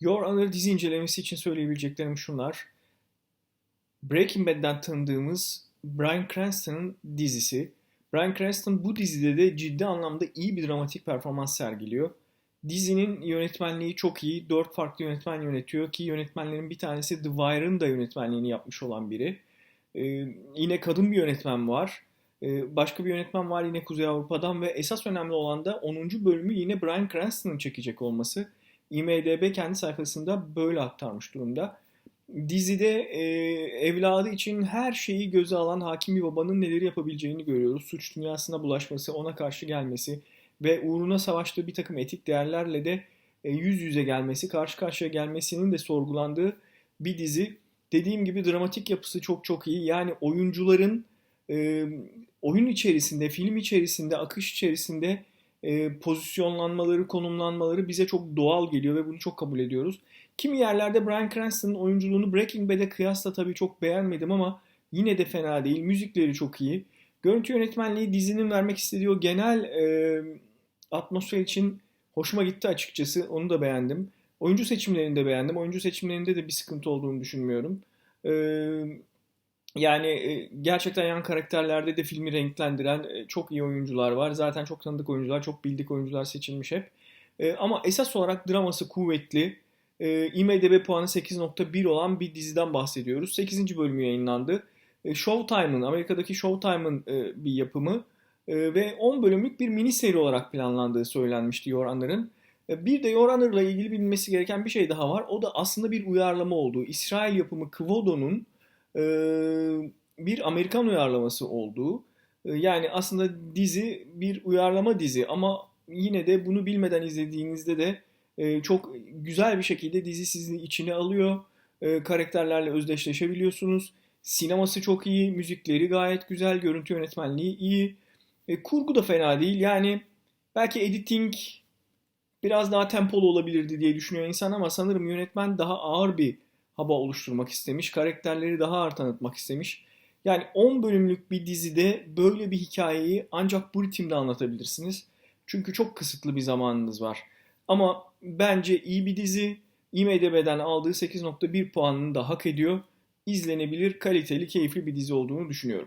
Your Honor dizi incelemesi için söyleyebileceklerim şunlar. Breaking Bad'den tanıdığımız Bryan Cranston'ın dizisi. Bryan Cranston bu dizide de ciddi anlamda iyi bir dramatik performans sergiliyor. Dizinin yönetmenliği çok iyi. Dört farklı yönetmen yönetiyor ki yönetmenlerin bir tanesi The Wire'ın da yönetmenliğini yapmış olan biri. Ee, yine kadın bir yönetmen var. Ee, başka bir yönetmen var yine Kuzey Avrupa'dan ve esas önemli olan da 10. bölümü yine Bryan Cranston'ın çekecek olması. IMDB kendi sayfasında böyle aktarmış durumda. Dizide e, evladı için her şeyi göze alan hakim bir babanın neleri yapabileceğini görüyoruz. Suç dünyasına bulaşması, ona karşı gelmesi ve uğruna savaştığı bir takım etik değerlerle de e, yüz yüze gelmesi, karşı karşıya gelmesinin de sorgulandığı bir dizi. Dediğim gibi dramatik yapısı çok çok iyi. Yani oyuncuların e, oyun içerisinde, film içerisinde, akış içerisinde e, pozisyonlanmaları, konumlanmaları bize çok doğal geliyor ve bunu çok kabul ediyoruz. Kimi yerlerde Bryan Cranston'ın oyunculuğunu Breaking Bad'e kıyasla tabii çok beğenmedim ama yine de fena değil. Müzikleri çok iyi. Görüntü yönetmenliği dizinin vermek istediği o genel e, atmosfer için hoşuma gitti açıkçası. Onu da beğendim. Oyuncu seçimlerini de beğendim. Oyuncu seçimlerinde de bir sıkıntı olduğunu düşünmüyorum. E, yani e, gerçekten yan karakterlerde de filmi renklendiren e, çok iyi oyuncular var. Zaten çok tanıdık oyuncular, çok bildik oyuncular seçilmiş hep. E, ama esas olarak draması kuvvetli. IMDb puanı 8.1 olan bir diziden bahsediyoruz. 8. bölümü yayınlandı. Showtime'ın, Amerika'daki Showtime'ın bir yapımı ve 10 bölümlük bir mini seri olarak planlandığı söylenmişti. E, bir de Your Honor'la ilgili bilinmesi gereken bir şey daha var. O da aslında bir uyarlama olduğu. İsrail yapımı Kvodo'nun bir Amerikan uyarlaması olduğu. E, yani aslında dizi bir uyarlama dizi ama yine de bunu bilmeden izlediğinizde de e, çok güzel bir şekilde dizi sizi içine alıyor. E, karakterlerle özdeşleşebiliyorsunuz. Sineması çok iyi, müzikleri gayet güzel, görüntü yönetmenliği iyi. Kurgu da fena değil. Yani belki editing biraz daha tempolu olabilirdi diye düşünüyor insan ama sanırım yönetmen daha ağır bir hava oluşturmak istemiş. Karakterleri daha tanıtmak istemiş. Yani 10 bölümlük bir dizide böyle bir hikayeyi ancak bu ritimde anlatabilirsiniz. Çünkü çok kısıtlı bir zamanınız var. Ama bence iyi bir dizi. IMDb'den aldığı 8.1 puanını da hak ediyor. İzlenebilir, kaliteli, keyifli bir dizi olduğunu düşünüyorum.